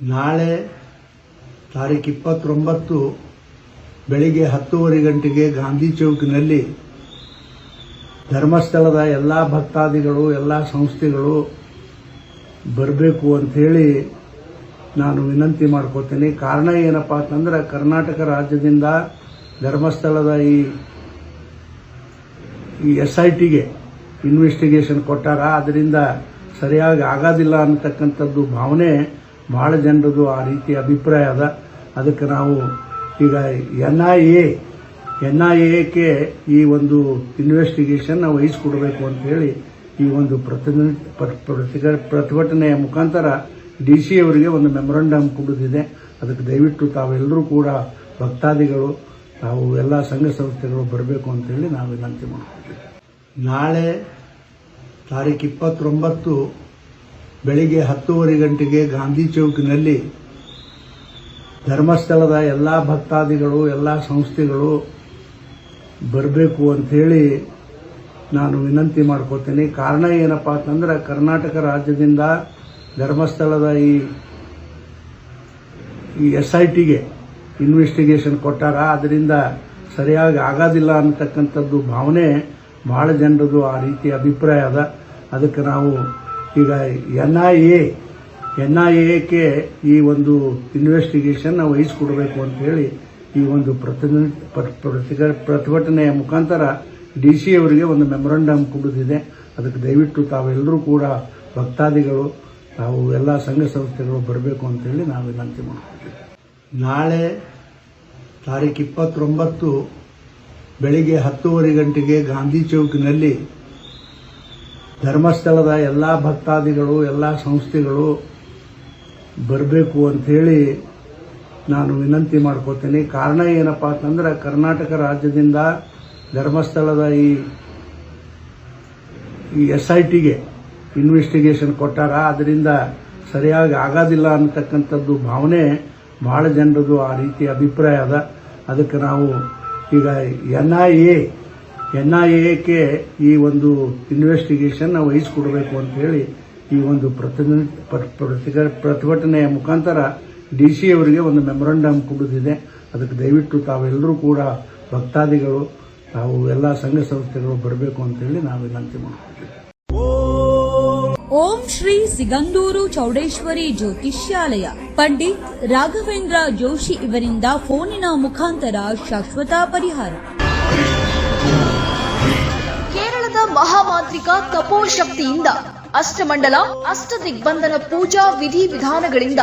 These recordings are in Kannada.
ನಾಳೆ ತಾರೀಕು ಇಪ್ಪತ್ತೊಂಬತ್ತು ಬೆಳಿಗ್ಗೆ ಹತ್ತೂವರೆ ಗಂಟೆಗೆ ಗಾಂಧಿ ಚೌಕಿನಲ್ಲಿ ಧರ್ಮಸ್ಥಳದ ಎಲ್ಲ ಭಕ್ತಾದಿಗಳು, ಎಲ್ಲ ಸಂಸ್ಥೆಗಳು ಬರಬೇಕು ಅಂಥೇಳಿ ನಾನು ವಿನಂತಿ ಮಾಡ್ಕೋತೀನಿ. ಕಾರಣ ಏನಪ್ಪ ಅಂತಂದ್ರೆ ಕರ್ನಾಟಕ ರಾಜ್ಯದಿಂದ ಧರ್ಮಸ್ಥಳದ ಈ ಈ ಎಸ್ ಐ ಟಿಗೆ ಇನ್ವೆಸ್ಟಿಗೇಷನ್ ಕೊಟ್ಟಾರ. ಅದರಿಂದ ಸರಿಯಾಗಿ ಆಗೋದಿಲ್ಲ ಅನ್ನತಕ್ಕಂಥದ್ದು ಭಾವನೆ ಭಾಳ ಜನರದು ಆ ರೀತಿ ಅಭಿಪ್ರಾಯ ಅದ. ಅದಕ್ಕೆ ನಾವು ಈಗ N I A N I ಎಕ್ಕೆ ಈ ಒಂದು ಇನ್ವೆಸ್ಟಿಗೇಷನ್ ಅಂತ ಅಂತೇಳಿ ಈ ಒಂದು ಪ್ರತಿಗ- ಪ್ರತಿಭಟನೆಯ ಮುಖಾಂತರ ಡಿ ಸಿ ಅವರಿಗೆ ಒಂದು ಮೆಮೊರಂಡಮ್ ಕೊಡುತ್ತಿದೆ ಅದಕ್ಕೆ ದಯವಿಟ್ಟು ತಾವೆಲ್ಲರೂ ಕೂಡ ಭಕ್ತಾದಿಗಳು, ತಾವು ಎಲ್ಲ ಸಂಘ ಸಂಸ್ಥೆಗಳು ಬರಬೇಕು ಅಂತೇಳಿ ನಾವು ವಿನಂತಿ ಮಾಡ್ತೀವಿ ನಾಳೆ ತಾರೀಕು ಇಪ್ಪತ್ತೊಂಬತ್ತು ಬೆಳಿಗ್ಗೆ ಹತ್ತೂವರೆ ಗಂಟೆಗೆ ಗಾಂಧಿ ಚೌಕಿನಲ್ಲಿ ಧರ್ಮಸ್ಥಳದ ಎಲ್ಲ ಭಕ್ತಾದಿಗಳು, ಎಲ್ಲ ಸಂಸ್ಥೆಗಳು ಬರಬೇಕು ಅಂಥೇಳಿ ನಾನು ವಿನಂತಿ ಮಾಡ್ಕೋತೀನಿ. ಕಾರಣ ಏನಪ್ಪ ಅಂತಂದ್ರೆ ಕರ್ನಾಟಕ ರಾಜ್ಯದಿಂದ ಧರ್ಮಸ್ಥಳದ ಈ ಈ ಎಸ್ ಐ ಟಿಗೆ ಇನ್ವೆಸ್ಟಿಗೇಷನ್ ಕೊಟ್ಟಾರ. ಅದರಿಂದ ಸರಿಯಾಗಿ ಆಗೋದಿಲ್ಲ ಅನ್ನತಕ್ಕಂಥದ್ದು ಭಾವನೆ ಭಾಳ ಜನರದು ಆ ರೀತಿ ಅಭಿಪ್ರಾಯ ಅದ. ಅದಕ್ಕೆ ನಾವು ಈಗ N I A N I ಎಕ್ಕೆ ಈ ಒಂದು ಇನ್ವೆಸ್ಟಿಗೇಷನ್ ವಹಿಸ್ಕೊಡ್ಬೇಕು ಅಂತೇಳಿ ಈ ಒಂದು ಪ್ರತಿಭಟನೆಯ ಮುಖಾಂತರ ಡಿ ಸಿ ಅವರಿಗೆ ಒಂದು ಮೆಮೊರಂಡಮ್ ಕೊಡುತ್ತಿದೆ ಅದಕ್ಕೆ ದಯವಿಟ್ಟು ತಾವೆಲ್ಲರೂ ಕೂಡ ಭಕ್ತಾದಿಗಳು, ತಾವು ಎಲ್ಲ ಸಂಘ ಸಂಸ್ಥೆಗಳು ಬರಬೇಕು ಅಂತೇಳಿ ನಾವು ವಿನಂತಿ ಮಾಡ್ತೀವಿ ನಾಳೆ ತಾರೀಕು ಇಪ್ಪತ್ತೊಂಬತ್ತು ಬೆಳಿಗ್ಗೆ ಹತ್ತೂವರೆ ಗಂಟೆಗೆ ಗಾಂಧಿ ಚೌಕಿನಲ್ಲಿ ಧರ್ಮಸ್ಥಳದ ಎಲ್ಲ ಭಕ್ತಾದಿಗಳು, ಎಲ್ಲ ಸಂಸ್ಥೆಗಳು ಬರಬೇಕು ಅಂಥೇಳಿ ನಾನು ವಿನಂತಿ ಮಾಡ್ಕೋತೀನಿ. ಕಾರಣ ಏನಪ್ಪ ಅಂತಂದ್ರೆ ಕರ್ನಾಟಕ ರಾಜ್ಯದಿಂದ ಧರ್ಮಸ್ಥಳದ ಈ ಈ ಎಸ್ ಐ ಟಿಗೆ ಇನ್ವೆಸ್ಟಿಗೇಷನ್ ಕೊಟ್ಟಾರ. ಅದರಿಂದ ಸರಿಯಾಗಿ ಆಗೋದಿಲ್ಲ ಅನ್ನತಕ್ಕಂಥದ್ದು ಭಾವನೆ ಭಾಳ ಜನರದು ಆ ರೀತಿ ಅಭಿಪ್ರಾಯ ಅದ. ಅದಕ್ಕೆ ನಾವು ಈಗ N I A N I ಎಕ್ಕೆ ಈ ಒಂದು ಇನ್ವೆಸ್ಟಿಗೇಷನ್ ಅಂತ ಹೇಳಿ ಈ ಒಂದು ಪ್ರತಿಗ- ಪ್ರತಿಭಟನೆಯ ಮುಖಾಂತರ ಡಿ ಸಿ ಅವರಿಗೆ ಒಂದು ಮೆಮೊರಂಡಮ್ ಕೊಡುತ್ತಿದೆ. ಅದಕ್ಕೆ ದಯವಿಟ್ಟು ತಾವೆಲ್ಲರೂ ಕೂಡ ಭಕ್ತಾದಿಗಳು, ತಾವು ಎಲ್ಲ ಸಂಘ ಸಂಸ್ಥೆಗಳು ಬರಬೇಕು ಅಂತೇಳಿ ನಾವು ವಿನಂತಿ ಮಾಡ್ತೀವಿ ಓಂ ಶ್ರೀ ಸಿಗಂದೂರು ಚೌಡೇಶ್ವರಿ ಜ್ಯೋತಿಷ್ಯಾಲಯ. ಪಂಡಿತ್ ರಾಘವೇಂದ್ರ ಜೋಶಿ ಇವರಿಂದ ಫೋನಿನ ಮುಖಾಂತರ ಶಾಶ್ವತ ಪರಿಹಾರ. ಕೇರಳದ ಮಹಾಮಾಂತ್ರಿಕ ತಪೋಶಕ್ತಿಯಿಂದ ಅಷ್ಟಮಂಡಲ ಅಷ್ಟ ದಿಗ್ಬಂಧನ ಪೂಜಾ ವಿಧಿ ವಿಧಾನಗಳಿಂದ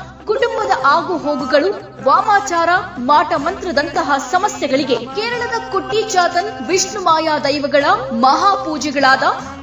ಕುಟುಂಬದ ಆಗು ಹೋಗುಗಳು ವಾಮಾಚಾರ ಮಾಟ ಮಂತ್ರದಂತಹ ಸಮಸ್ಯೆಗಳಿಗೆ ಕೇರಳದ ಕುಟ್ಟಿ ವಿಷ್ಣು ಮಾಯಾ ದೈವಗಳ ಮಹಾಪೂಜೆಗಳಾದ